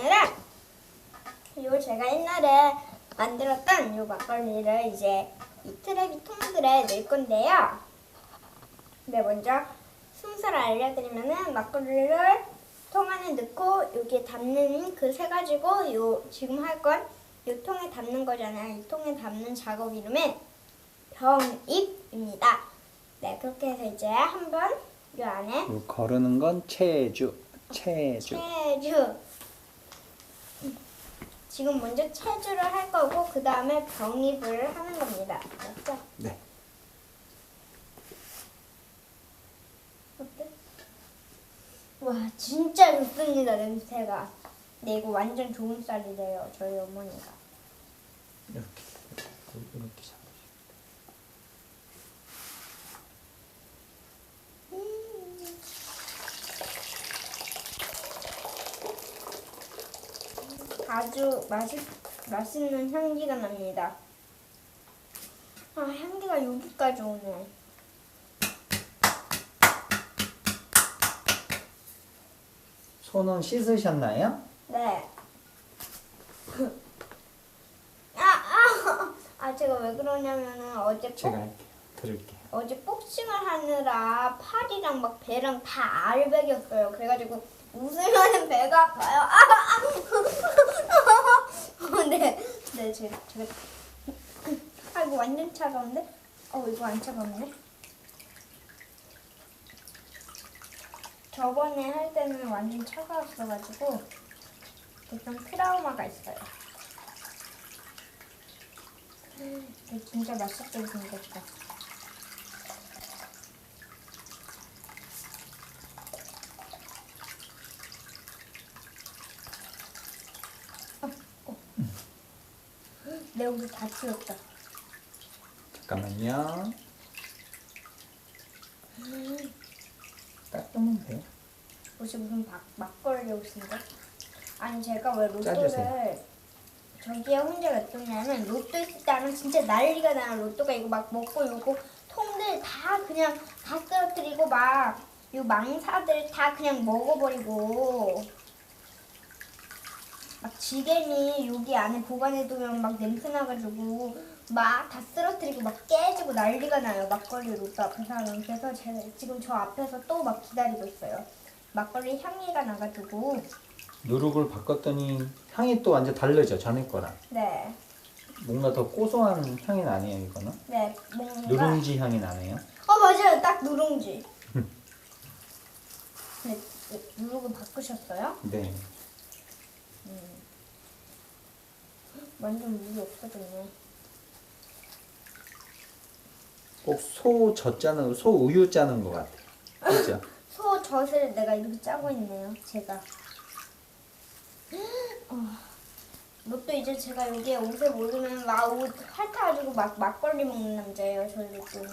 오늘은 요 제가 옛날에 만들었던 요 막걸리를 이제 이 트레비 통들에 넣을 건데요. 네, 먼저 순서를 알려드리면은 막걸리를 통 안에 넣고 여기에 담는 그 세 가지고 요 지금 할 건 요 통에 담는 거잖아요. 이 통에 담는 작업 이름은 병입입니다. 네, 그렇게 해서 이제 한번 요 안에 요 거르는 건 체주. 체주. 체주. 지금 먼저 체주를 할 거고 그 다음에 병입을 하는 겁니다. 맞죠? 네. 어때? 와 진짜 좋습니다 냄새가. 근데 이거 완전 좋은 쌀이래요 저희 어머니가. 이렇게 이렇게 잡으시면 아주 맛있 맛있는 향기가 납니다. 아 향기가 여기까지 오네. 손은 씻으셨나요? 네. 아, 아, 아, 제가 왜 그러냐면은 어제 제가 복, 할게요. 들을게요. 어제 복싱을 하느라 팔이랑 막 배랑 다 알배겼어요. 그래가지고 웃으면 배가 아파요. 아, 아, 네, 네, 제가, 제가, 아, 이거 완전 차가운데? 어, 이거 안 차가운데? 저번에 할 때는 완전 차가웠어가지고 좀 트라우마가 있어요. 진짜 맛있게 생겼다. 내 얼굴 다 튀었다. 잠깐만요. 닦으면 돼요. 옷이 무슨 막, 막걸리 옷인데? 아니 제가 왜 로또를 짜주세요. 저기에 혼자 냅뒀냐면 로또 있을 때 하면 진짜 난리가 나요 로또가 이거 막 먹고 요거 통들 다 그냥 다 쓰러뜨리고 막요 망사들 다 그냥 먹어버리고 막 지게미 여기 안에 보관해두면 막 냄새 나가지고 막 다 쓰러뜨리고 막 깨지고 난리가 나요 막걸리 로또 앞에서 하면 그래서 제가 지금 저 앞에서 또 막 기다리고 있어요 막걸리 향기가 나가지고 누룩을 바꿨더니 향이 또 완전 다르죠 전에 거랑. 네, 뭔가 더 고소한 향이 나네요 이거는. 네 뭔가 누룽지 향이 나네요. 어 맞아요 딱 누룽지 네, 누룩은 바꾸셨어요? 네. 완전 물이 없어졌네 꼭소젖 짜는 소 우유 짜는 것 같아요. 그죠? 소 젖을 내가 이렇게 짜고 있네요 제가 어, 로또 이제 제가 여기에 옷에 모르면 막옷 핥아가지고 막 막걸리 먹는 남자예요 저희 로또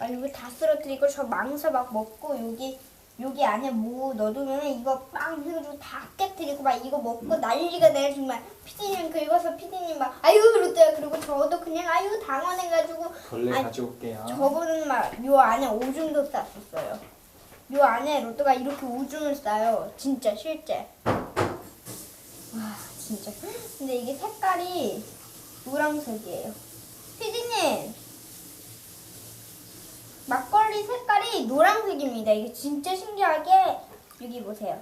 아 여기 다 쓰러뜨리고 저 망사 막 먹고 여기 여기 안에 뭐 넣어두면 이거 빵 해가지고 다 깨뜨리고 막 이거 먹고 난리가 나요 정말 피디님 긁어서 피디님 막 아유 로또야 그리고 저도 그냥 아유 당황해가지고 벌레 아니, 가져올게요. 저분은 막 요 안에 오줌도 쌌었어요. 요 안에 로또가 이렇게 오줌을 싸요. 진짜 실제. 와 진짜. 근데 이게 색깔이 노란색이에요. 피디님 막걸리 색깔이 노란색입니다. 이게 진짜 신기하게 여기 보세요.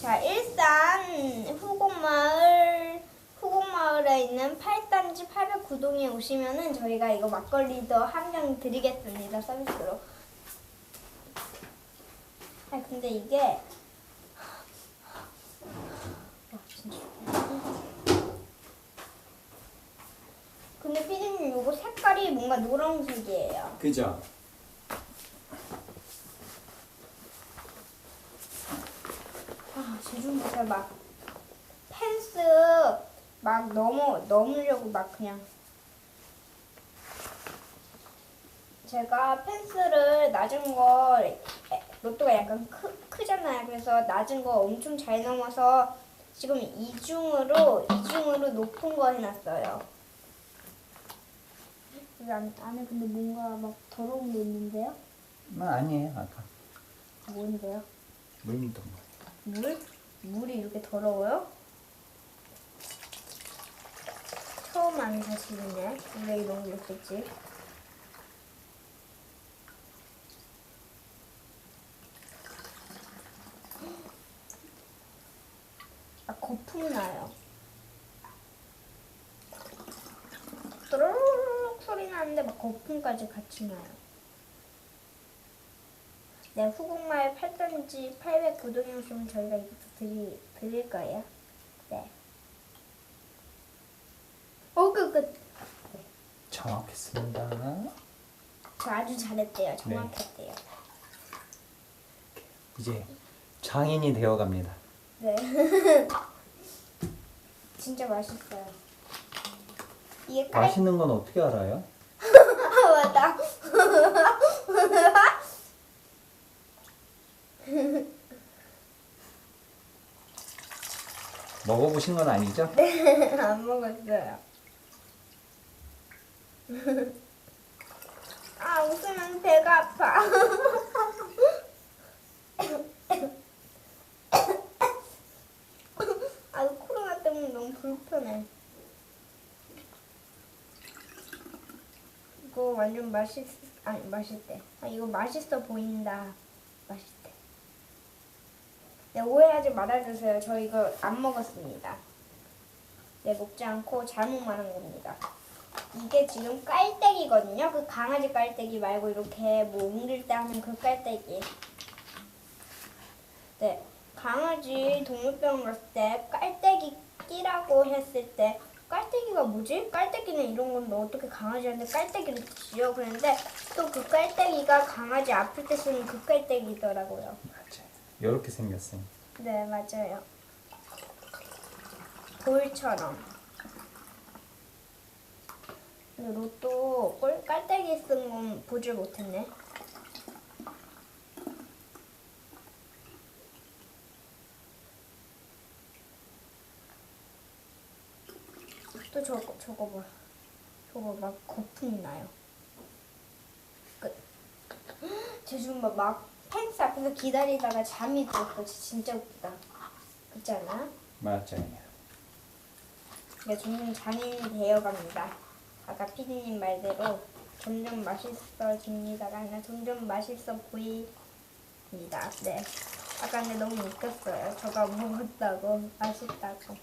자 일산 후곡마을 후곡마을에 있는 8단지 809동에 오시면은 저희가 이거 막걸리도 한 병 드리겠습니다 서비스로. 아 근데 이게 와 진짜. 근데 피디님 이거 색깔이 뭔가 노란색이에요. 그죠? 아, 제주도에서 막 펜스 막 넘어 넘으려고 막 그냥 제가 펜스를 낮은 거 에, 로또가 약간 크, 크잖아요. 그래서 낮은 거 엄청 잘 넘어서 지금 이중으로 이중으로 높은 거 해놨어요. 여기 안, 안에 근데 뭔가 막 더러운 게 있는데요? 아, 아니에요 아까 뭔데요? 물 묻은 거. 물? 물이 이렇게 더러워요? 처음 아는 사실이네. 원래 이런 게 있겠지. 아, 거품 나요. 나는데 막 거품까지 같이 나요. 네, 후국마을 8단지 809동에 오시면 저희가 이것도 드리, 드릴 거예요. 네. 오, 끝, 끝. 정확했습니다. 저 아주 잘했대요. 정확했대요. 이제 장인이 되어 갑니다. 네. 진짜 맛있어요. 이게 깔, 맛있는 건 어떻게 알아요? 아, 맞다. 먹어보신 건 아니죠? 안 먹었어요. 아, 웃으면 배가 아파. 아, 코로나 때문에 너무 불편해. 이거 완전 맛있, 아니, 맛있대. 아, 이거 맛있어 보인다. 맛있대. 네, 오해하지 말아주세요. 저 이거 안 먹었습니다. 네, 먹지 않고 잘못 말한 겁니다. 이게 지금 깔때기거든요. 그 강아지 깔때기 말고 이렇게 뭐 옮길 때 하는 그 깔때기. 네, 강아지 동물병원 갔을 때 깔때기 끼라고 했을 때 깔때기가 뭐지? 깔때기는 이런 건데 어떻게 강아지한테 깔때기를 주죠? 그런데 또 그 깔때기가 강아지 아플 때 쓰는 그 깔때기더라고요. 맞아요. 이렇게 생겼어요. 네, 맞아요. 볼처럼. 근데 로또 꼴 깔때기 쓴 건 보질 못했네. 저거 저거 봐. 저거 막 거품이 나요. 끝. 제 지금 막, 막 펜스 앞에서 기다리다가 잠이 들었어. 진짜 웃기다. 그렇지 않아? 맞아요. 네, 점점 장인이 되어갑니다. 아까 피디님 말대로 점점 맛있어집니다가 아니라 점점 맛있어 보입니다. 네. 아까 근데 너무 웃겼어요. 저가 먹었다고 맛있다고.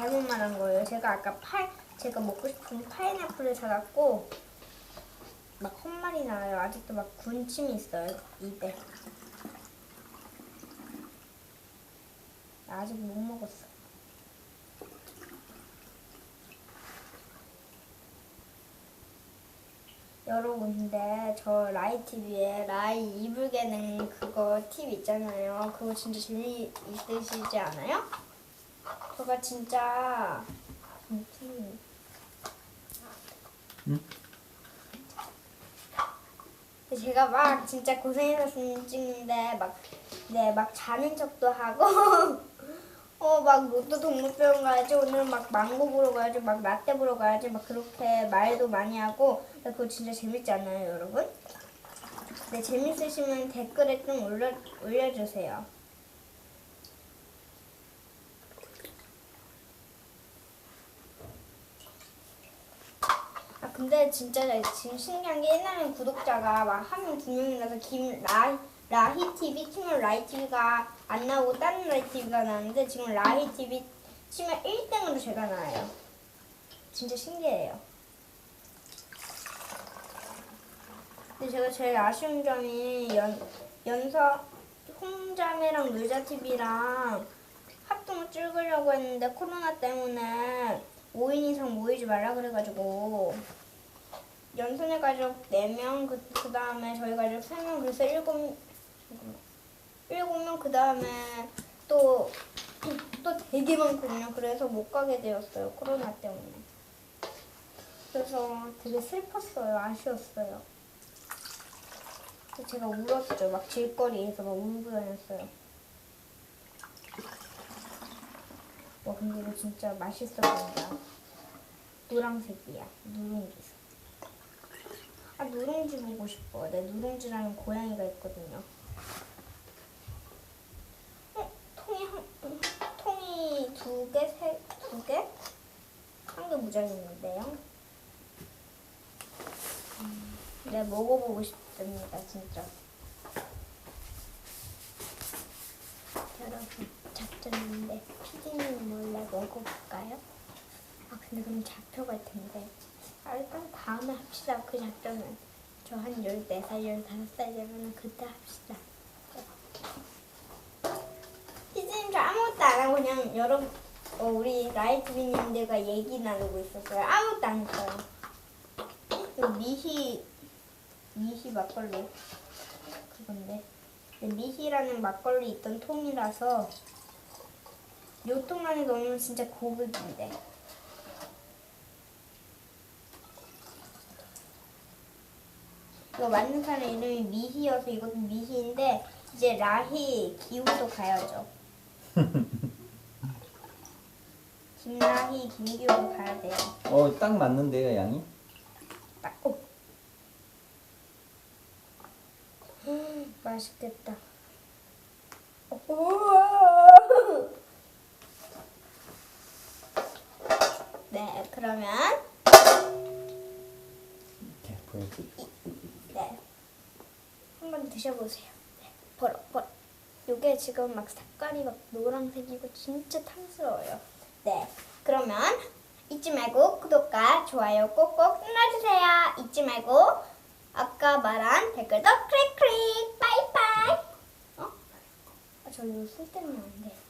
잘못 말한 거예요. 제가 아까 파이 제가 먹고 싶은 파인애플을 사갖고 막 헛말이 나요. 아직도 막 군침이 있어요 입에. 아직 못 먹었어. 여러분 근데 저 라이 TV에 라이 이불 개는 그거 팁 있잖아요. 그거 진짜 재미 있으시지 않아요? 저가 진짜. 응? 제가 막 진짜 고생해서 사진 찍는데 막 네 막 자는 척도 하고 어 막 로또 동물병원 가야지 오늘 막 망고 보러 가야지 막 라떼 보러 가야지 막 그렇게 말도 많이 하고 그거 진짜 재밌지 않나요 여러분? 네 재밌으시면 댓글에 좀 올려 올려주세요. 아 근데 진짜 지금 신기한 게 옛날엔 구독자가 막한명두 명이라서 김 라, 라히 TV 치면 라이 TV가 안 나오고 다른 라이 TV가 나는데 지금 라히 TV 치면 1등으로 제가 나와요. 진짜 신기해요. 근데 제가 제일 아쉬운 점이 연 연서 홍자매랑 놀자 TV랑 합동 찍으려고 했는데 코로나 때문에 5인 이상 모이지 말라 그래가지고 연선의 가족 4명 그, 그 다음에 저희 가족 3명 그래서 7 일곱 명그 다음에 또 또 되게 많거든요. 그래서 못 가게 되었어요. 코로나 때문에. 그래서 되게 슬펐어요. 아쉬웠어요. 제가 울었죠. 막 길거리에서 막 울고 다녔어요. 와 근데 이거 진짜 맛있어 보인다. 노란색이야. 누룽지색. 아, 누룽지 보고 싶어. 내 누룽지라는 고양이가 있거든요. 어, 통이 한, 통이 두 개, 세, 두 개? 한 개 모자랐는데요. 음, 네, 먹어보고 싶습니다, 진짜. 여러분, 작전인데, 피디님 몰래 먹어볼게요. 아, 근데 그럼 잡혀갈 텐데. 아, 일단 다음에 합시다, 그 작전은. 저 한 14살, 15살 되면 그때 합시다. 피디님 저 아무것도 안 하고 그냥 여러분 어, 우리 라이트비님들과 얘기 나누고 있었어요. 아무것도 안 했어요. 이거 미희 미희 막걸리 그건데 미희라는 막걸리 있던 통이라서 요 통 안에 넣으면 진짜 고급인데. 이거 맞는 사람 이름이 미희여서 이것도 미희인데 이제 라희 기우도 가야죠. 김라희 김기우도 가야 돼요. 어, 딱 맞는데요, 양이? 딱, 오. 음, 맛있겠다. 네, 그러면 이렇게. 네. 드셔보세요. 네. 보러, 보러. 요게 지금 막 색깔이 막 노란색이고 진짜 탐스러워요. 네. 그러면 잊지 말고 구독과 좋아요 꼭꼭 눌러주세요. 잊지 말고 아까 말한 댓글도 클릭 클릭. 빠이빠이. 어? 아, 저 이거 쓸 때는 안 돼.